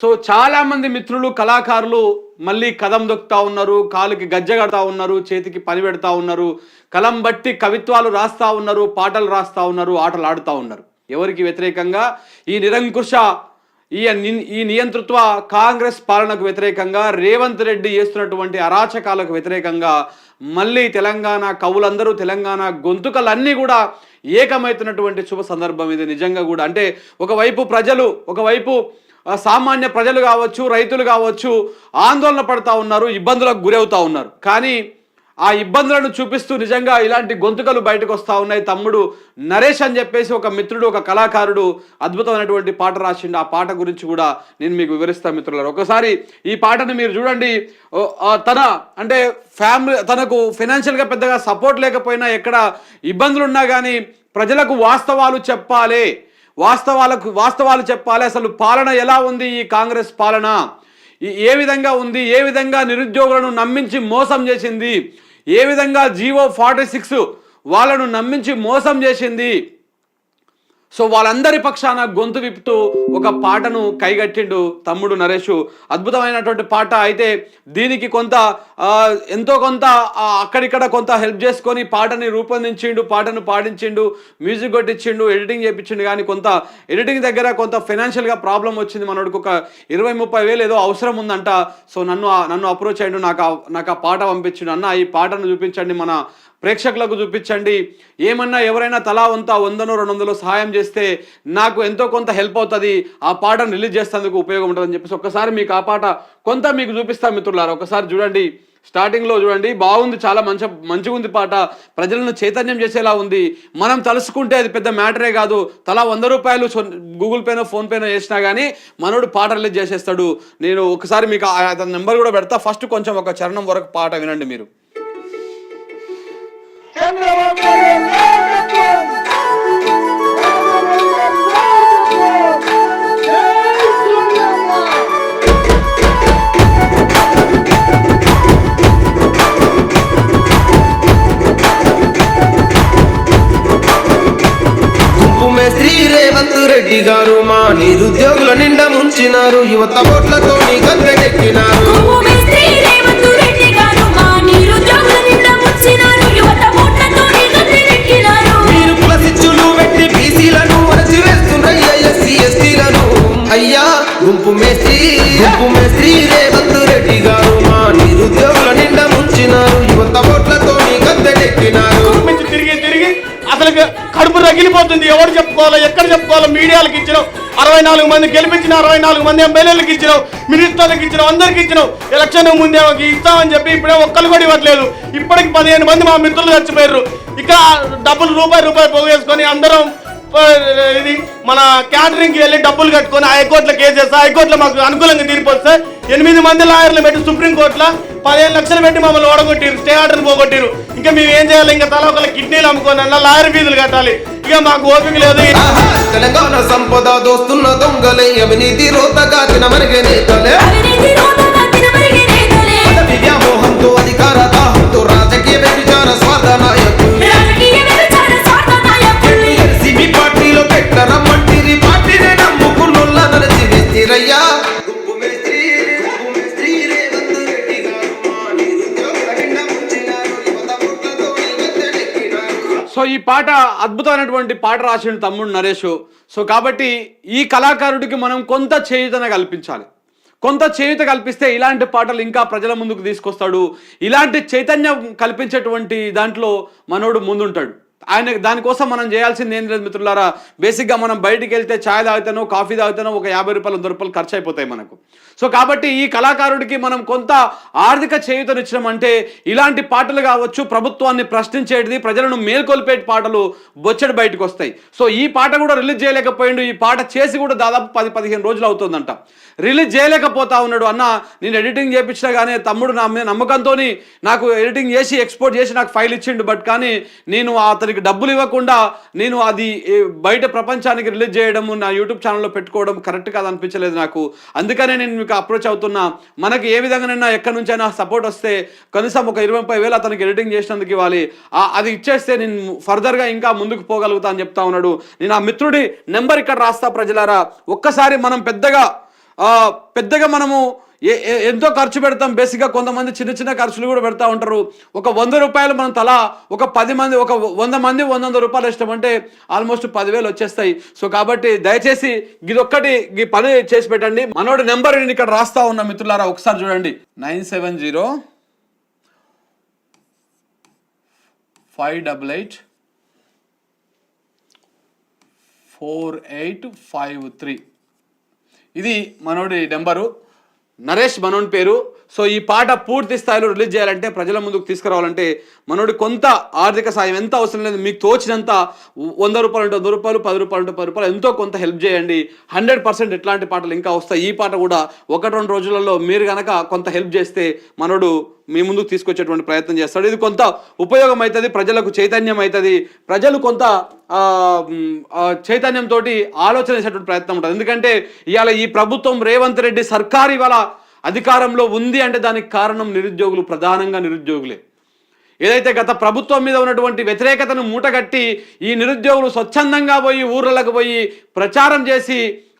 So చాలా మంది మిత్రులు కళాకారులు మళ్ళీ కదం దొక్కుతా ఉన్నారు కాలుకి గజ్జ కడతా ఉన్నారు చేతికి పని పెడతా ఉన్నారు కలం బట్టి కవిత్వాలు రాస్తా ఉన్నారు పాటలు రాస్తా ఉన్నారు ఆటలు ఆడుతూ ఉన్నారు. ఎవరికి వ్యతిరేకంగా? ఈ నిరంకుశ ఈ ఈ నియంతృత్వ కాంగ్రెస్ పాలనకు వ్యతిరేకంగా రేవంత్ రెడ్డి చేస్తున్నటువంటి అరాచకాలకు వ్యతిరేకంగా మళ్ళీ తెలంగాణ కవులందరూ తెలంగాణ గొంతుకలన్నీ కూడా ఏకమవుతున్నటువంటి శుభ సందర్భం ఇది నిజంగా కూడా. అంటే ఒకవైపు ప్రజలు ఒకవైపు సామాన్య ప్రజలు కావచ్చు రైతులు కావచ్చు ఆందోళన పడతా ఉన్నారు ఇబ్బందులకు గురవుతూ ఉన్నారు. కానీ ఆ ఇబ్బందులను చూపిస్తూ నిజంగా ఇలాంటి గొంతుకలు బయటకు వస్తూ ఉన్నాయి. తమ్ముడు నరేష్ అని చెప్పేసి ఒక మిత్రుడు ఒక కళాకారుడు అద్భుతమైనటువంటి పాట రాసిండు. ఆ పాట గురించి కూడా నేను మీకు వివరిస్తాను మిత్రులారు. ఒకసారి ఈ పాటను మీరు చూడండి. తన అంటే ఫ్యామిలీ తనకు ఫైనాన్షియల్గా పెద్దగా సపోర్ట్ లేకపోయినా ఎక్కడ ఇబ్బందులు ఉన్నా కానీ ప్రజలకు వాస్తవాలు చెప్పాలి. వాస్తవాలకు వాస్తవాలు చెప్పాలి. అసలు పాలన ఎలా ఉంది ఈ కాంగ్రెస్ పాలన? ఈ- ఏ విధంగా ఉంది? ఏ విధంగా నిరుద్యోగులను నమ్మించి మోసం చేసింది? ఏ విధంగా జీవో ఫార్టీ సిక్స్ వాళ్ళను నమ్మించి మోసం చేసింది? సో వాళ్ళందరి పక్షాన గొంతు విప్పుతూ ఒక పాటను కైగట్టిండు తమ్ముడు నరేష్. అద్భుతమైనటువంటి పాట. అయితే దీనికి కొంత ఎంతో కొంత అక్కడిక్కడ కొంత హెల్ప్ చేసుకొని పాటని రూపొందించిండు పాటను పాడించిండు మ్యూజిక్ కొట్టించిండు ఎడిటింగ్ చేయించిండు కానీ కొంత ఎడిటింగ్ దగ్గర కొంత ఫైనాన్షియల్గా ప్రాబ్లం వచ్చింది. మనోడికి ఒక ఇరవై ముప్పై వేలు ఏదో అవసరం ఉందంట. సో నన్ను నన్ను అప్రోచ్ అయ్యిండు. నాకు నాకు ఆ పాట పంపించిండు. అన్న ఈ పాటను చూపించండి మన ప్రేక్షకులకు చూపించండి. ఏమన్నా ఎవరైనా తలా వంత వందనో రెండు వందలు సహాయం చేస్తే నాకు ఎంతో కొంత హెల్ప్ అవుతుంది. ఆ పాటను రిలీజ్ చేసేందుకు ఉపయోగం ఉంటుందని చెప్పేసి ఒక్కసారి మీకు ఆ పాట కొంత మీకు చూపిస్తాను మిత్రులారా. ఒకసారి చూడండి. స్టార్టింగ్లో చూడండి. బాగుంది. చాలా మంచి మంచిగా ఉంది పాట. ప్రజలను చైతన్యం చేసేలా ఉంది. మనం తలుసుకుంటే అది పెద్ద మ్యాటరే కాదు. తలా వంద రూపాయలు గూగుల్ పేనో ఫోన్ పేనో వేసినా కానీ మనోడు పాట రిలీజ్ చేసేస్తాడు. నేను ఒకసారి మీకు ఆ- అతని నెంబర్ కూడా పెడతా. ఫస్ట్ కొంచెం ఒక చరణం వరకు పాట వినండి మీరు. రెడ్డి గారు మా నిరుద్యోగుల నిండా ముంచినారు. యువత ఓట్లతో గద్దెకెక్కినారు. అయ్యా గుంపు మేస్త్రి గుంపు మేస్త్రి రేవంత్ రెడ్డి గారు మా నిరుద్యోగుల నిండా ముంచినారు. యువత ఓట్లతో గద్దెకెక్కినారు. వాళ్ళకి కడుపు రగిలిపోతుంది. ఎవరు చెప్పుకోవాలో ఎక్కడ చెప్పుకోవాలో? మీడియాలకు ఇచ్చినాం అరవై నాలుగు మంది గెలిపించిన అరవై నాలుగు మంది ఎమ్మెల్యేలకు ఇచ్చినాం మినిస్టర్లకు ఇచ్చినాం అందరికి ఇచ్చినాం ఎలక్షన్ ముందే ఇస్తామని చెప్పి ఇప్పుడే ఒక్కరు కూడా ఇవ్వట్లేదు. ఇప్పటికి పదిహేను మంది మా మిత్రులు చచ్చిపోయారు ఇక డబ్బులు రూపాయి రూపాయి పోగేసుకొని అందరం ఇది మన క్యాటరింగ్కి వెళ్ళి డబ్బులు కట్టుకొని హైకోర్టులో కేసు వేస్తే హైకోర్టులో మాకు అనుకూలంగా తీరిపోతే ఎనిమిది మంది లాయర్లు పెట్టి సుప్రీంకోర్టులో పదిహేను లక్షలు పెట్టి మమ్మల్ని ఓడగొట్టిరు స్టే ఆర్డర్ పోగొట్టిరు ఇంకా మేము ఏం చేయాలి? ఇంకా తల ఒకళ్ళ కిడ్నీలు అమ్ముకొని అన్న లాయర్ ఫీజులు కట్టాలి. ఇక మాకు ఓపిక లేదు. తెలంగాణ సంపద దోస్తున్న దొంగలే అవినీతి రోతగా తినమరిగే నేతలే. అవినీతి రోడ్డుగా తినమరిగే నేతలే. పదవి వ్యామోహంతో అధికార పాట అద్భుతమైనటువంటి పాట రాసిన తమ్ముడు నరేష్. సో కాబట్టి ఈ కళాకారుడికి మనం కొంత చేయుతన కల్పించాలి. కొంత చేయుత కల్పిస్తే ఇలాంటి పాటలు ఇంకా ప్రజల ముందుకు తీసుకొస్తాడు. ఇలాంటి చైతన్యం కల్పించేటువంటి దాంట్లో మనోడు ముందుంటాడు. ఆయన దానికోసం మనం చేయాల్సింది ఏం లేదు మిత్రులారా. బేసిక్గా మనం బయటికి వెళ్తే ఛాయ్ తాగితేనో కాఫీ తాగుతానో ఒక యాభై రూపాయలు వంద రూపాయలు ఖర్చు అయిపోతాయి మనకు. సో కాబట్టి ఈ కళాకారుడికి మనం కొంత ఆర్థిక చేయుతనిచ్చడం ఇలాంటి పాటలు కావచ్చు ప్రభుత్వాన్ని ప్రశ్నించేటిది ప్రజలను మేల్కొల్పే పాటలు బొచ్చడి బయటకు వస్తాయి. సో ఈ పాట కూడా రిలీజ్ చేయలేకపోయిండు ఈ పాట చేసి కూడా దాదాపు పది పదిహేను రోజులు అవుతుందంట. రిలీజ్ చేయలేకపోతా ఉన్నాడు. అన్న నేను ఎడిటింగ్ చేయించినా కానీ తమ్ముడు నా మీద నమ్మకంతో నాకు ఎడిటింగ్ చేసి ఎక్స్పోర్ట్ చేసి నాకు ఫైల్ ఇచ్చిండు. బట్ కానీ నేను అతనికి డబ్బులు ఇవ్వకుండా నేను అది బయట ప్రపంచానికి రిలీజ్ చేయడము నా యూట్యూబ్ ఛానల్లో పెట్టుకోవడం కరెక్ట్ కాదు అనిపించలేదు నాకు. అందుకనే నేను మీకు అప్రోచ్ అవుతున్నా మనకి ఏ విధంగానైనా ఎక్కడి నుంచైనా సపోర్ట్ వస్తే కనీసం ఒక ఇరవై ముప్పై వేలు అతనికి ఎడిటింగ్ చేసినందుకు ఇవ్వాలి. అది ఇచ్చేస్తే నేను ఫర్దర్గా ఇంకా ముందుకు పోగలుగుతా అని చెప్తా ఉన్నాడు. నేను ఆ మిత్రుడి నెంబర్ ఇక్కడ రాస్తా ప్రజలారా. ఒక్కసారి మనం పెద్దగా పెద్దగా మనము ఏ- ఏ- ఎంతో ఖర్చు పెడతాం. బేసిక్గా కొంతమంది చిన్న చిన్న ఖర్చులు కూడా పెడతా ఉంటారు. ఒక వంద రూపాయలు మనం తలా ఒక పది మంది ఒక వంద మంది వంద వంద రూపాయలు ఇష్టమంటే ఆల్మోస్ట్ పదివేలు వచ్చేస్తాయి. సో కాబట్టి దయచేసి ఇది ఒక్కటి ఈ పని చేసి పెట్టండి. మనోడి నెంబర్ నేను ఇక్కడ రాస్తా ఉన్నా మిత్రులారా ఒకసారి చూడండి. Nine seven zero five double eight four eight five three. ఇది మనోడి నెంబరు. నరేష్ మనోన్ పేరు. సో ఈ పాట పూర్తి స్థాయిలో రిలీజ్ చేయాలంటే ప్రజల ముందుకు తీసుకురావాలంటే మనోడి కొంత ఆర్థిక సాయం ఎంత అవసరం లేదు మీకు తోచినంత వంద రూపాయలు ఉంటే వంద రూపాయలు పది రూపాయలు ఉంటే పది రూపాయలు ఎంతో కొంత హెల్ప్ చేయండి. హండ్రెడ్ పర్సెంట్ ఎట్లాంటి పాటలు ఇంకా వస్తాయి. ఈ పాట కూడా ఒకటి రెండు రోజులలో మీరు కనుక కొంత హెల్ప్ చేస్తే మనోడు మీ ముందుకు తీసుకొచ్చేటువంటి ప్రయత్నం చేస్తాడు. ఇది కొంత ఉపయోగం అవుతుంది ప్రజలకు చైతన్యం అవుతుంది ప్రజలు కొంత చైతన్యంతో ఆలోచన చేసేటువంటి ప్రయత్నం ఉంటుంది. ఎందుకంటే ఇవాళ ఈ ప్రభుత్వం రేవంత్ రెడ్డి సర్కార్ ఇవాళ అధికారంలో ఉంది అంటే దానికి కారణం నిరుద్యోగులు ప్రధానంగా నిరుద్యోగులే. ఏదైతే గత ప్రభుత్వం మీద ఉన్నటువంటి వ్యతిరేకతను మూటగట్టి ఈ నిరుద్యోగులు స్వచ్ఛందంగా పోయి ఊర్లకు పోయి ప్రచారం చేసి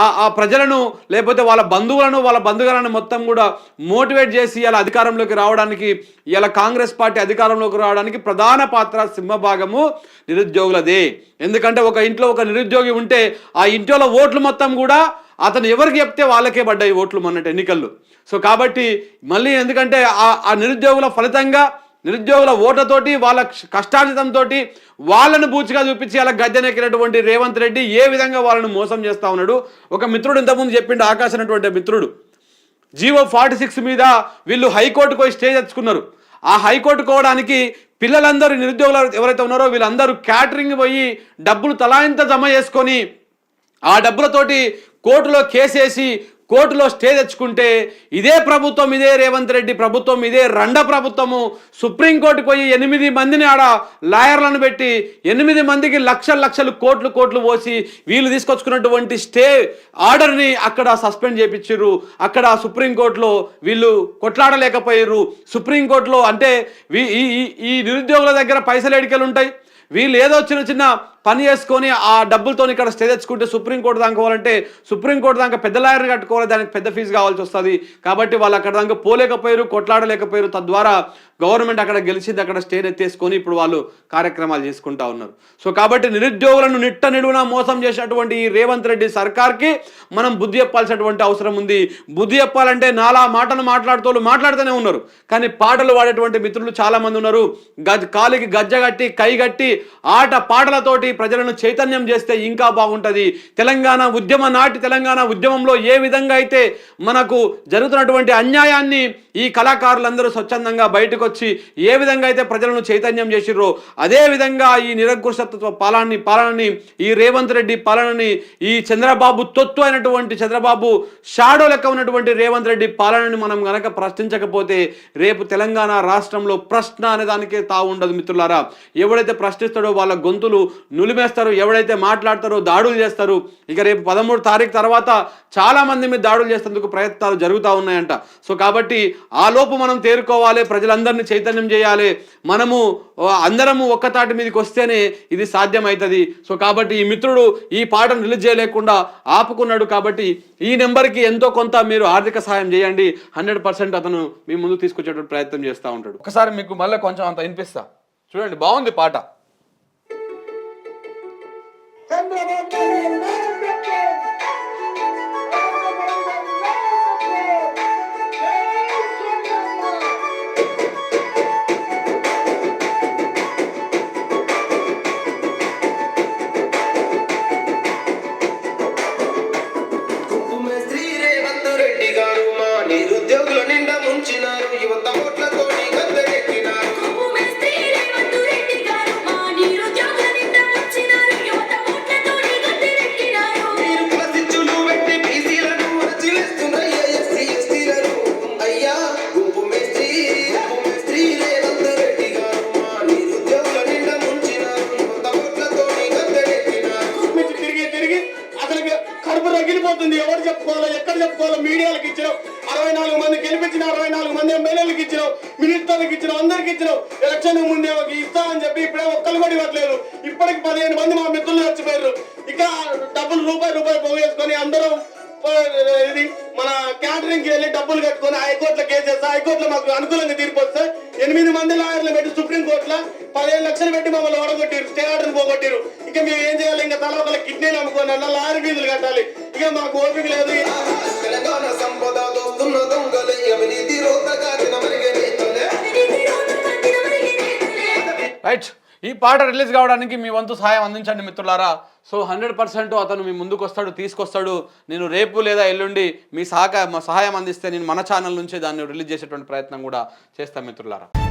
ఆ ఆ ప్రజలను లేకపోతే వాళ్ళ బంధువులను వాళ్ళ బంధువులను మొత్తం కూడా మోటివేట్ చేసి ఇలా అధికారంలోకి రావడానికి ఇలా కాంగ్రెస్ పార్టీ అధికారంలోకి రావడానికి ప్రధాన పాత్ర సింహభాగము నిరుద్యోగులదే. ఎందుకంటే ఒక ఇంట్లో ఒక నిరుద్యోగి ఉంటే ఆ ఇంట్లో ఓట్లు మొత్తం కూడా అతను ఎవరికి చెప్తే వాళ్ళకే పడ్డాయి ఓట్లు మొన్నటి ఎన్నికల్లో. సో కాబట్టి మళ్ళీ ఎందుకంటే ఆ ఆ నిరుద్యోగుల ఫలితంగా నిరుద్యోగుల ఓటతోటి వాళ్ళ కష్టార్జితంతో వాళ్ళను బూచిగా చూపించి అలా గద్దెనెక్కినటువంటి రేవంత్ రెడ్డి ఏ విధంగా వాళ్ళను మోసం చేస్తా ఉన్నాడు? ఒక మిత్రుడు ఇంతకుముందు చెప్పిండు ఆకాశ్ అనేటువంటి మిత్రుడు. జీవో ఫార్టీ సిక్స్ మీద వీళ్ళు హైకోర్టుకు పోయి స్టే తెచ్చుకున్నారు. ఆ హైకోర్టు కోవడానికి పిల్లలందరూ నిరుద్యోగులు ఎవరైతే ఉన్నారో వీళ్ళందరూ క్యాటరింగ్ పోయి డబ్బులు తలాయింత జమ చేసుకొని ఆ డబ్బులతోటి కోర్టులో కేసేసి కోర్టులో స్టే తెచ్చుకుంటే ఇదే ప్రభుత్వం ఇదే రేవంత్ రెడ్డి ప్రభుత్వం ఇదే రండ ప్రభుత్వము. సుప్రీంకోర్టుకు పోయి ఎనిమిది మందిని ఆడ లాయర్లను పెట్టి ఎనిమిది మందికి లక్షల లక్షలు కోట్లు కోట్లు పోసి వీళ్ళు తీసుకొచ్చుకున్నటువంటి స్టే ఆర్డర్ని అక్కడ సస్పెండ్ చేయించారు అక్కడ సుప్రీంకోర్టులో వీళ్ళు కొట్లాడలేకపోయారు సుప్రీంకోర్టులో అంటే వీ- ఈ ఈ- ఈ నిరుద్యోగుల దగ్గర పైసలు ఎడికలు ఉంటాయి వీళ్ళు ఏదో చిన్న చిన్న పని చేసుకొని ఆ డబ్బులతో ఇక్కడ స్టే తెచ్చుకుంటే సుప్రీంకోర్టు దాకా పోవాలంటే సుప్రీంకోర్టు దాకా పెద్ద లాయర్ని కట్టుకోవాలి దానికి పెద్ద ఫీజు కావాల్సి వస్తుంది. కాబట్టి వాళ్ళు అక్కడ దాకా పోలేకపోయారు కొట్లాడలేకపోయారు. తద్వారా గవర్నమెంట్ అక్కడ గెలిచింది అక్కడ స్టే ఎత్తేసుకొని ఇప్పుడు వాళ్ళు కార్యక్రమాలు చేసుకుంటా ఉన్నారు. సో కాబట్టి నిరుద్యోగులను నిట్ట నిడువున మోసం చేసినటువంటి ఈ రేవంత్ రెడ్డి సర్కార్కి మనం బుద్ధి చెప్పాల్సినటువంటి అవసరం ఉంది. బుద్ధి చెప్పాలంటే నాలా మాటలు మాట్లాడుతూ మాట్లాడుతూనే ఉన్నారు. కానీ పాటలు పాడేటువంటి మిత్రులు చాలామంది ఉన్నారు. గజ్ కాలికి గజ్జ కట్టి కై కట్టి ఆట పాటలతోటి ప్రజలను చైతన్యం చేస్తే ఇంకా బాగుంటుంది. తెలంగాణ ఉద్యమ నాటి తెలంగాణ ఉద్యమంలో ఏ విధంగా అయితే మనకు జరుగుతున్నటువంటి అన్యాయాన్ని ఈ కళాకారులందరూ స్వచ్ఛందంగా బయటకు వచ్చి ఏ విధంగా అయితే ప్రజలను చైతన్యం చేసిర్రో అదే విధంగా ఈ నిరంకుశత్వ పాలనని పాలనని ఈ రేవంత్ రెడ్డి పాలనని ఈ చంద్రబాబు తొత్తు అయినటువంటి చంద్రబాబు షాడో లెక్క ఉన్నటువంటి రేవంత్ రెడ్డి పాలనని మనం గనక ప్రశ్నించకపోతే రేపు తెలంగాణ రాష్ట్రంలో ప్రశ్న అనే దానికే తావు ఉండదు మిత్రులారా. ఎవడైతే ప్రశ్నిస్తాడో వాళ్ళ గొంతులు నులిమేస్తారు ఎవడైతే మాట్లాడతారో దాడులు చేస్తారు. ఇక రేపు పదమూడు తారీఖు తర్వాత చాలా మంది మీద దాడులు చేసేందుకు ప్రయత్నాలు జరుగుతూ ఉన్నాయంట. సో కాబట్టి ఆ లోపు మనం తేరుకోవాలి ప్రజలందరినీ చైతన్యం చేయాలి. మనము అందరము ఒక్కతాటి మీదకి వస్తేనే ఇది సాధ్యమవుతుంది సో కాబట్టి ఈ మిత్రుడు ఈ పాటను రిలీజ్ చేయలేకుండా ఆపుకున్నాడు కాబట్టి ఈ నెంబర్కి ఎంతో కొంత మీరు ఆర్థిక సహాయం చేయండి. హండ్రెడ్ పర్సెంట్ అతను మీ ముందు తీసుకొచ్చేటువంటి ప్రయత్నం చేస్తూ ఉంటాడు. ఒకసారి మీకు మళ్ళీ కొంచెం అంత వినిపిస్తా. చూడండి బాగుంది పాట. కడుపు రగిలిపోతుంది. ఎవరు చెప్పుకోవాలో ఎక్కడ చెప్పుకోవాలో మీడియాలకు ఇచ్చినావు. అరవై నాలుగు మంది గెలిపించిన అరవై నాలుగు మంది ఎమ్మెల్యేలకు ఇచ్చినావు. మినిస్టర్లకు ఇచ్చినావు అందరికి ఇచ్చినావు. ఎలక్షన్ ముందే ఒక ఇస్తా అని చెప్పి ఇప్పుడే ఒక్కరు కూడా ఇవ్వట్లేదు. ఇప్పటికి పదిహేను మంది మా మిత్రులు చచ్చిపోయారు ఇక డబ్బులు రూపాయి రూపాయి పోగేసుకొని అందరూ ఇది మన క్యాటరింగ్కి వెళ్ళి డబ్బులు కట్టుకొని హైకోర్టులో కేసు చేస్తే హైకోర్టులో మాకు అనుకూలంగా తీర్పు వస్తే ఎనిమిది మంది లాయర్లు పెట్టి సుప్రీం కోర్టులో పదిహేను లక్షలు పెట్టి మమ్మల్ని ఓడగొట్టారు స్టే ఆర్డర్ పోగొట్టారు ఇక మేము ఏం చేయాలి? ఇంకా తల ఒకళ్ళ కిడ్నీలు అమ్ముకొని అన్న లాయర్ ఫీజులు కట్టాలి. ఇక మాకు ఓపిక లేదు. తెలంగాణ సంపద దోస్తున్న దొంగలే అవినీతి రోతగా తినమరిగే నేతలే. రైట్ ఈ పాట రిలీజ్ కావడానికి మీ వంతు సహాయం అందించండి మిత్రులారా. సో హండ్రెడ్ పర్సెంట్ అతను మీ ముందుకు వస్తాడు తీసుకొస్తాడు. నేను రేపు లేదా ఎల్లుండి మీ సహకార సహాయం అందిస్తే నేను మన ఛానల్ నుంచే దాన్ని రిలీజ్ చేసేటువంటి ప్రయత్నం కూడా చేస్తాను మిత్రులారా.